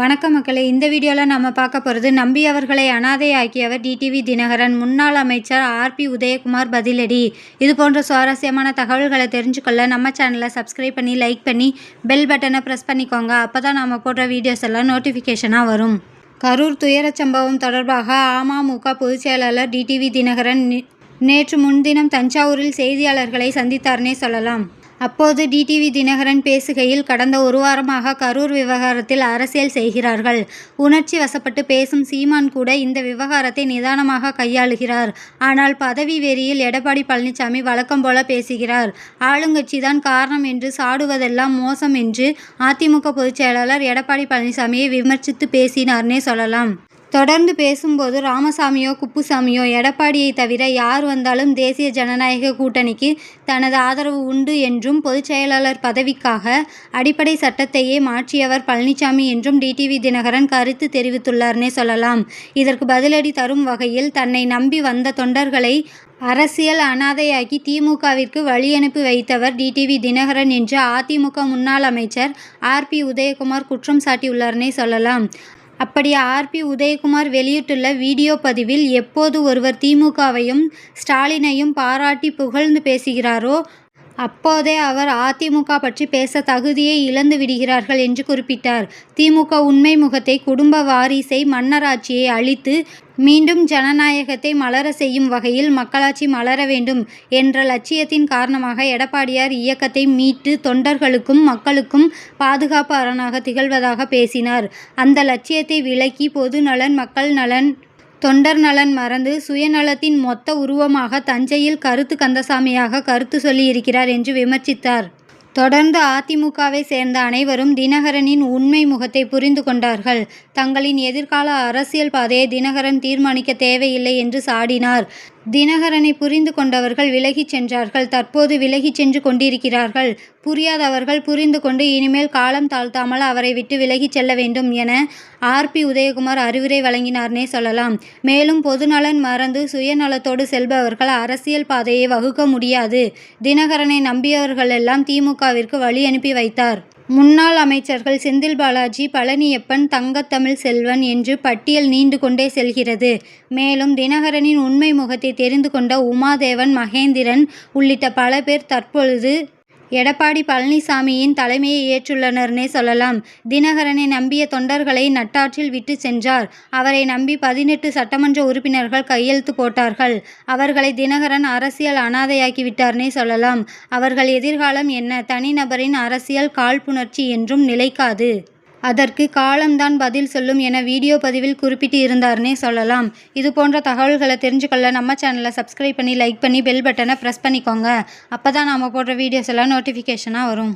வணக்கம் மக்களே. இந்த வீடியோவில் நம்ம பார்க்க போகிறது நம்பி அவர்களை அனாதையாக்கியவர் டிடிவி தினகரன் முன்னாள் அமைச்சர் ஆர்பி உதயகுமார் பதிலடி. இது போன்ற சுவாரஸ்யமான தகவல்களை தெரிஞ்சுக்கொள்ள நம்ம சேனலை சப்ஸ்கிரைப் பண்ணி லைக் பண்ணி பெல் பட்டனை ப்ரெஸ் பண்ணிக்கோங்க. அப்போ தான் நம்ம போடுற வீடியோஸ் எல்லாம் நோட்டிஃபிகேஷனாக வரும். கரூர் துயரச் சம்பவம் தொடர்பாக அமமுக பொதுச் செயலாளர் டிடிவி தினகரன் நேற்று முன்தினம் தஞ்சாவூரில் செய்தியாளர்களை சந்தித்தார்னே சொல்லலாம். அப்போது டிடிவி தினகரன் பேசுகையில் கடந்த ஒரு வாரமாக கரூர் விவகாரத்தில் அரசியல் செய்கிறார்கள். உணர்ச்சி வசப்பட்டு பேசும் சீமான் கூட இந்த விவகாரத்தை நிதானமாக கையாளுகிறார். ஆனால் பதவி வெறியில் எடப்பாடி பழனிசாமி வழக்கம் போல பேசுகிறார். ஆளுங்கட்சிதான் காரணம் என்று சாடுவதெல்லாம் மோசம் என்று அதிமுக பொதுச்செயலாளர் எடப்பாடி பழனிசாமியை விமர்சித்து பேசினார்னே சொல்லலாம். தொடர்ந்து பேசும்போது ராமசாமியோ குப்புசாமியோ எடப்பாடியை தவிர யார் வந்தாலும் தேசிய ஜனநாயக கூட்டணிக்கு தனது ஆதரவு உண்டு என்றும் பொதுச் செயலாளர் பதவிக்காக அடிப்படை சட்டத்தையே மாற்றியவர் பழனிசாமி என்றும் டிடிவி தினகரன் கருத்து தெரிவித்துள்ளார்னே சொல்லலாம். இதற்கு பதிலடி தரும் வகையில் தன்னை நம்பி வந்த தொண்டர்களை அரசியல் அனாதையாக்கி திமுகவிற்கு வழியனுப்பி வைத்தவர் டிடிவி தினகரன் என்று அதிமுக முன்னாள் அமைச்சர் ஆர்பி உதயகுமார் குற்றம் சாட்டியுள்ளார்னே சொல்லலாம். அப்படி ஆர்பி உதயகுமார் வெளியிட்டுள்ள வீடியோ பதிவில் எப்போது ஒருவர் திமுகவையும் ஸ்டாலினையும் பாராட்டி புகழ்ந்து பேசுகிறாரோ அப்போதே அவர் அதிமுக பற்றி பேச தகுதியை இழந்து விடுகிறார்கள் என்று குறிப்பிட்டார். திமுக உண்மை முகத்தை குடும்ப வாரிசை மன்னராட்சியை அழித்து மீண்டும் ஜனநாயகத்தை மலர செய்யும் வகையில் மக்களாட்சி மலர வேண்டும் என்ற லட்சியத்தின் காரணமாக எடப்பாடியார் இயக்கத்தை மீட்டு தொண்டர்களுக்கும் மக்களுக்கும் பாதுகாப்பு அரணாக திகழ்வதாக பேசினார். அந்த லட்சியத்தை விலக்கி பொது நலன் மக்கள் நலன் தொண்டர் நலன் மறந்து சுயநலத்தின் மொத்த உருவமாக தஞ்சையில் கருத்து கந்தசாமியாக கருத்து சொல்லியிருக்கிறார் என்று விமர்சித்தார். தொடர்ந்து அதிமுகவை சேர்ந்த அனைவரும் தினகரனின் உண்மை முகத்தை புரிந்து கொண்டார்கள். தங்களின் எதிர்கால அரசியல் பாதையை தினகரன் தீர்மானிக்க தேவையில்லை என்று சாடினார். தினகரனை புரிந்து கொண்டவர்கள் விலகிச் சென்றார்கள். தற்போது விலகிச் சென்று கொண்டிருக்கிறார்கள். புரியாதவர்கள் புரிந்து கொண்டு இனிமேல் காலம் தாழ்த்தாமல் அவரை விட்டு விலகிச் செல்ல வேண்டும் என ஆர்பி உதயகுமார் அறிவுரை வழங்கினார்னே சொல்லலாம். மேலும் பொதுநலன் மறந்து சுயநலத்தோடு செல்பவர்கள் அரசியல் பாதையை வகுக்க முடியாது. தினகரனை நம்பியவர்களெல்லாம் திமுகவிற்கு வழி அனுப்பி வைத்தார். முன்னாள் அமைச்சர்கள் செந்தில் பாலாஜி பழனியப்பன் தங்கத்தமிழ் செல்வன் என்று பட்டியல் நீண்டு கொண்டே செல்கிறது. மேலும் தினகரனின் உண்மை முகத்தை தெரிந்து கொண்ட உமாதேவன் மகேந்திரன் உள்ளிட்ட பல பேர் தற்பொழுது எடப்பாடி பழனிசாமியின் தலைமையை ஏற்றுள்ளனர்னே சொல்லலாம். தினகரனை நம்பிய தொண்டர்களை நட்டாற்றில் விட்டு சென்றார். அவரை நம்பி பதினெட்டு சட்டமன்ற உறுப்பினர்கள் கையெழுத்து போட்டார்கள். அவர்களை தினகரன் அரசியல் அனாதையாக்கி விட்டார்னே சொல்லலாம். அவர்கள் எதிர்காலம் என்ன? தனிநபரின் அரசியல் காழ்ப்புணர்ச்சி என்றும் நிலைக்காது. அதற்கு காலம்தான் பதில் சொல்லும் என வீடியோ பதிவில் குறிப்பிட்டு இருந்தார்னே சொல்லலாம். இது போன்ற தகவல்களை தெரிஞ்சுக்கொள்ள நம்ம சேனலை சப்ஸ்கிரைப் பண்ணி லைக் பண்ணி பெல் பட்டனை ப்ரெஸ் பண்ணிக்கோங்க. அப்போ தான் நாம் போடுற வீடியோஸ் எல்லாம் நோட்டிஃபிகேஷனாக வரும்.